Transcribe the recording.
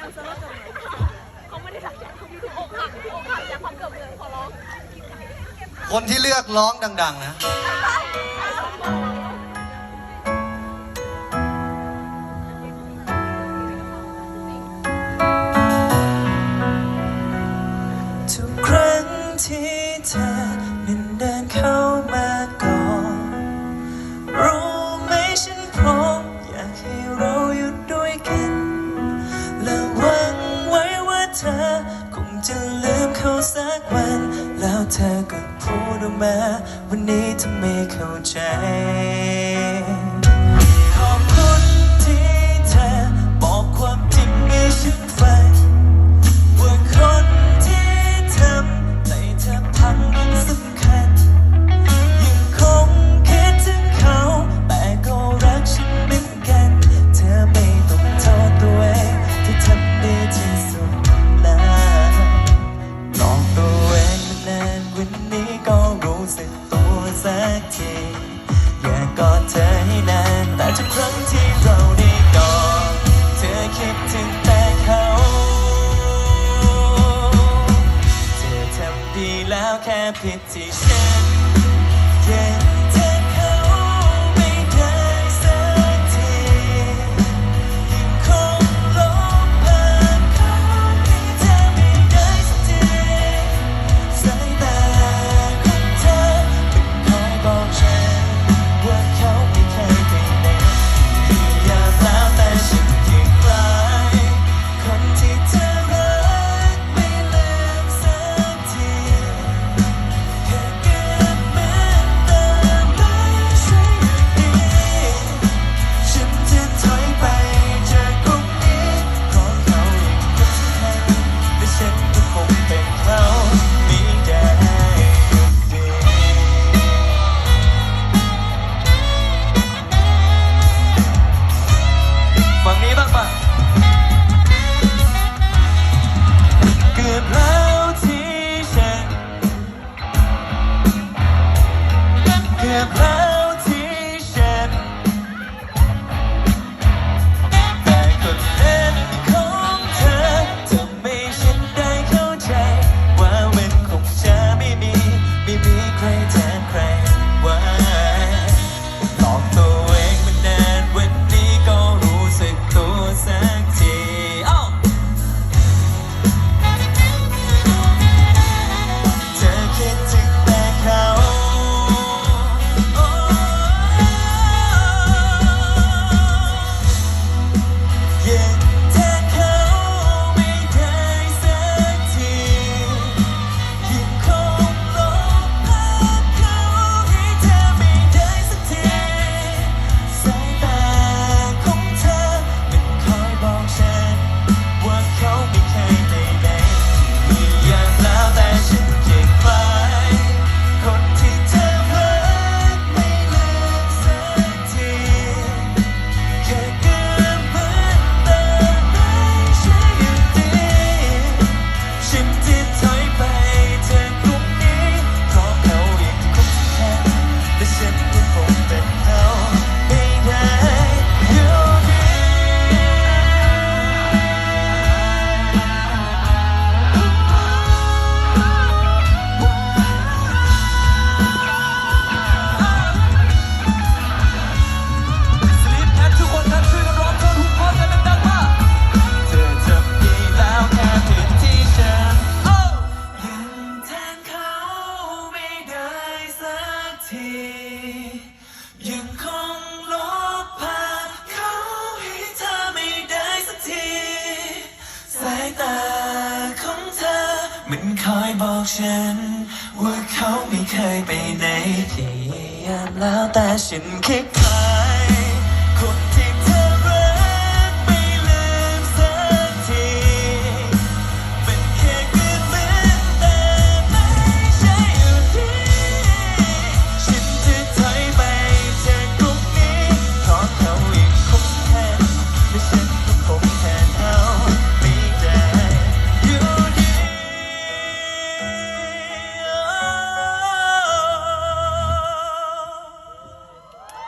เอาซอร์เขาไม่ได้รักแกเขาคืออกหักอกหักจากความเกิดเมืขอร้องคนที่เลือกร้องดัง ๆ นะ ทุกครั้งที่เธอ รู้ไหมวันนี้เธไม่เข้าใจ ขอบคุณที่เธอบอกความจริงให้ฉันฟังว่าคนที่ทำให้เธอพังมันสำคัญ ยังคงคิดถึงเขา แต่ก็รักฉันเหมือนกัน เธอไม่ต้องโทษตัวเองที่ทำดีที่สุดแล้วหลองตัวเองมานานวันนี้ สึกตัวสักทีอยากกอดเธอให้นานแต่ทุกครั้งที่เราได้กอดเธอคิดถึงแต่เขาเธอทำดีแล้วแค่ผิดที่ คอยบอกฉัน ว่าเขาไม่เคยไปไหนที่ยามแล้วแต่ฉันคิดไป